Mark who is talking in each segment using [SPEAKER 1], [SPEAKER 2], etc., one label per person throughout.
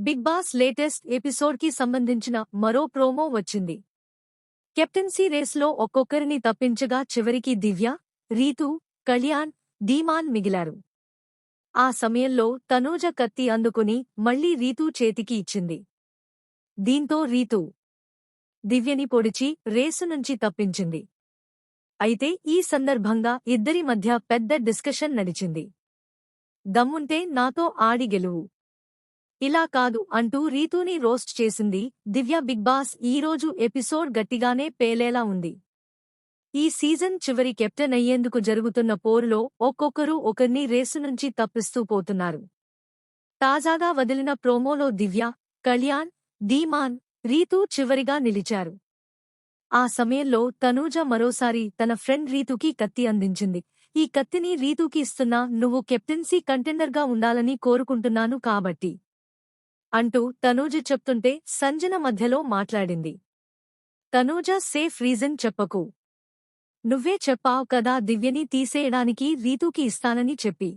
[SPEAKER 1] Big boss latest ఎపిసోడ్కి సంబంధించిన మరో promo వచ్చింది. కెప్టెన్సీ రేస్లో ఒక్కొక్కరిని తప్పించగా చివరికి దివ్య రీతు కళ్యాణ్ ధీమాన్ మిగిలారు. ఆ సమయంలో తనూజ కత్తి అందుకుని మళ్ళీ రీతూ చేతికి ఇచ్చింది. దీంతో రీతు దివ్యని పొడిచి రేసు నుంచి తప్పించింది. అయితే ఈ సందర్భంగా ఇద్దరి మధ్య పెద్ద డిస్కషన్ నడిచింది. దమ్ముంటే నాతో ఆడి గెలువు. ఇలా కాదు అంటూ రీతూని రోస్ట్ చేసింది దివ్య బిగ్ బాస్. ఈరోజు ఎపిసోడ్ గట్టిగానే పేలేలా ఉంది. ఈ సీజన్ చివరి కెప్టెన్ అయ్యేందుకు జరుగుతున్న పోరులో ఒక్కొక్కరు ఒకర్ని రేసు నుంచి తప్పిస్తూ పోతున్నారు. తాజాగా వదిలిన ప్రోమోలో దివ్య కళ్యాణ్ ధీమాన్ రీతూ చివరిగా నిలిచారు. ఆ సమయంలో తనూజ మరోసారి తన ఫ్రెండ్ రీతుకి కత్తి అందించింది. ఈ కత్తిని రీతుకి ఇస్తున్నా నువ్వు కెప్టెన్సీ కంటెండర్గా ఉండాలని కోరుకుంటున్నాను కాబట్టి. అంటూ తనూజ చెప్తుంటే సంజన మధ్యలో మాట్లాడింది. తనూజ సేఫ్ రీజన్ చెప్పకు. నువ్వే చెప్పావు కదా దివ్యని తీసేయడానికి రీతూకి ఇస్తానని చెప్పి.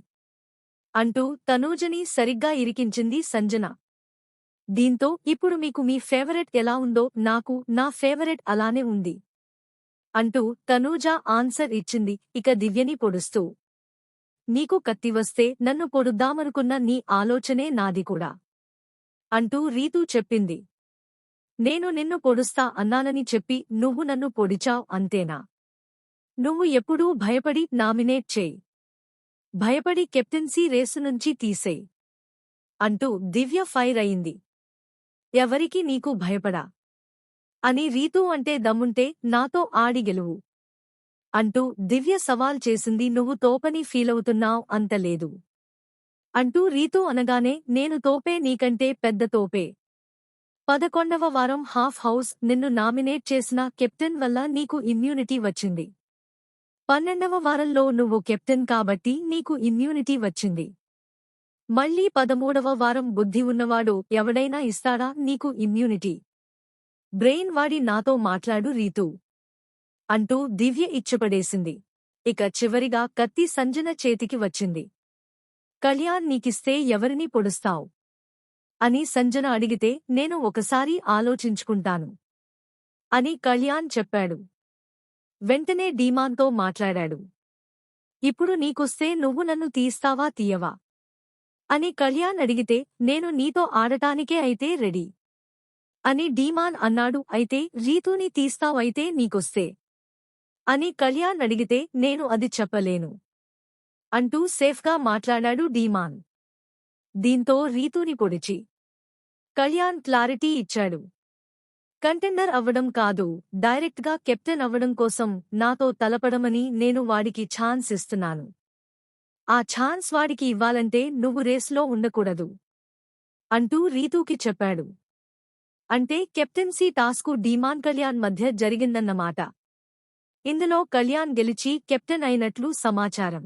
[SPEAKER 1] అంటూ తనూజని సరిగ్గా ఇరికించింది సంజన. దీంతో ఇప్పుడు మీకు మీ ఫేవరెట్ ఎలా ఉందో నాకు నా ఫేవరెట్ అలానే ఉంది. అంటూ తనూజ ఆన్సర్ ఇచ్చింది ఇక దివ్యని పొడుస్తూ. నీకు కత్తి వస్తే నన్ను పొడుద్దామనుకున్న నీ ఆలోచనే నాది కూడా. అంటూ రీతూ చెప్పింది. నేను నిన్ను పొడుస్తా అన్నానని చెప్పి నువ్వు నన్ను పొడిచావ్ అంతేనా? నువ్వు ఎప్పుడూ భయపడి నామినేట్ చేయి. భయపడి కెప్టెన్సీ రేసు నుంచి తీసేయి అంటూ దివ్య ఫైర్ అయింది. ఎవరికి నీకు భయపడా? అని రీతూ అంటే దమ్ముంటే నాతో ఆడి గెలువు అంటూ దివ్య సవాల్ చేసింది. నువ్వు తోపని ఫీలవుతున్నావ్ అంతలేదు అంటూ రీతూ అనగానే నేను తోపే నీకంటే పెద్ద తోపే. పదకొండవ వారం హాఫ్ హౌస్ నిన్ను నామినేట్ చేసిన కెప్టెన్ వల్ల నీకు ఇమ్యూనిటీ వచ్చింది. పన్నెండవ వారంలో నువ్వు కెప్టెన్ కాబట్టి నీకు ఇమ్యూనిటీ వచ్చింది. మళ్ళీ పదమూడవ వారం బుద్ధి ఉన్నవాడు ఎవడైనా ఇస్తాడా నీకు ఇమ్యూనిటీ? బ్రెయిన్ వాడి నాతో మాట్లాడు రీతూ. అంటూ దివ్య ఇచ్చపడేసింది. ఇక చివరిగా కత్తి సంజన చేతికి వచ్చింది. కళ్యాణ్ నీకిస్తే ఎవరిని పొడుస్తావు? అని సంజన అడిగితే నేను ఒకసారి ఆలోచించుకుంటాను. అని కళ్యాణ్ చెప్పాడు. వెంటనే డీమాన్తో మాట్లాడాడు. ఇప్పుడు నీకొస్తే నువ్వు నన్ను తీస్తావా తీయవా? అని కళ్యాణ్ అడిగితే నేను నీతో ఆడటానికే అయితే రెడీ. అని డీమాన్ అన్నాడు అయితే రీతూని తీస్తావైతే నీకొస్తే? అని కళ్యాణ్ అడిగితే నేను అది చెప్పలేను. అంటూ సేఫ్గా మాట్లాడాడు డీమాన్. దీంతో రీతూని పొడిచి కళ్యాణ్ క్లారిటీ ఇచ్చాడు. కంటెండర్ అవ్వడం కాదు డైరెక్ట్గా కెప్టెన్ అవ్వడం కోసం నాతో తలపడమని నేను వాడికి ఛాన్స్ ఇస్తున్నాను. ఆ ఛాన్స్ వాడికి ఇవ్వాలంటే నువ్వు రేస్లో ఉండకూడదు అంటూ రీతూకి చెప్పాడు. అంటే కెప్టెన్సీ టాస్కు డీమాన్ కళ్యాణ్ మధ్య జరిగిందన్నమాట. ఇందులో కళ్యాణ్ గెలిచి కెప్టెన్ అయినట్లు సమాచారం.